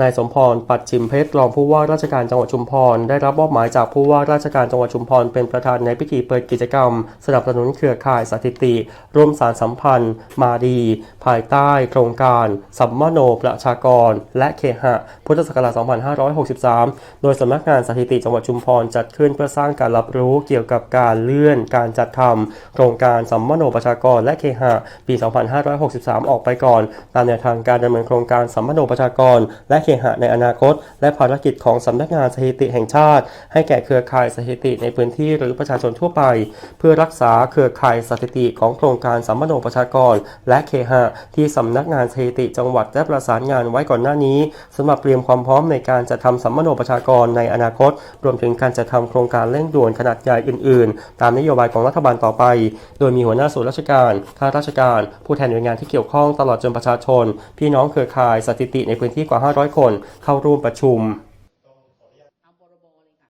นายสมพร ปัดชิมเพชรรองผู้ว่าราชการจังหวัดชุมพร ได้รับมอบหมายจากผู้ว่าราชการจังหวัดชุมพร เป็นประธานในพิธีเปิดกิจกรรม สนับสนุนเครือข่ายสถิติ ร่วมสารสัมพันธ์ มาดี ภายใต้ โครงการ สัมมโนประชากร และเคหะ พุทธศักราช 2563 โดยสำนักงานสถิติจังหวัดชุมพรจัดขึ้นเพื่อสร้างการรับรู้เกี่ยวกับการเลื่อน การจัดทำโครงการสัมมโนประชากรและเคหะ ปี 2563 ออกไปก่อน ตามแนวทางการดำเนินโครงการสัมมโนประชากรและเคหะในอนาคต และภารกิจของสำนักงานสถิติแห่งชาติ ให้แก่เครือข่ายสถิติในพื้นที่หรือประชาชนทั่วไป เพื่อรักษาเครือข่ายสถิติของโครงการสัมมโนประชากร และเคหะที่สำนักงานสถิติจังหวัดได้ประสานงานไว้ก่อนหน้านี้สำหรับเตรียมความพร้อมในการจัดทำสัมมโนประชากรในอนาคต รวมถึงการจัดทำโครงการเร่งด่วนขนาดใหญ่อื่น ๆ ตามนโยบายของรัฐบาลต่อไป โดยมีหัวหน้าส่วนราชการข้าราชการ ผู้แทนหน่วยงานที่เกี่ยวข้องตลอดจนประชาชน พี่น้องเครือข่ายสถิติในพื้นที่กว่า 500คนเข้าร่วมประชุม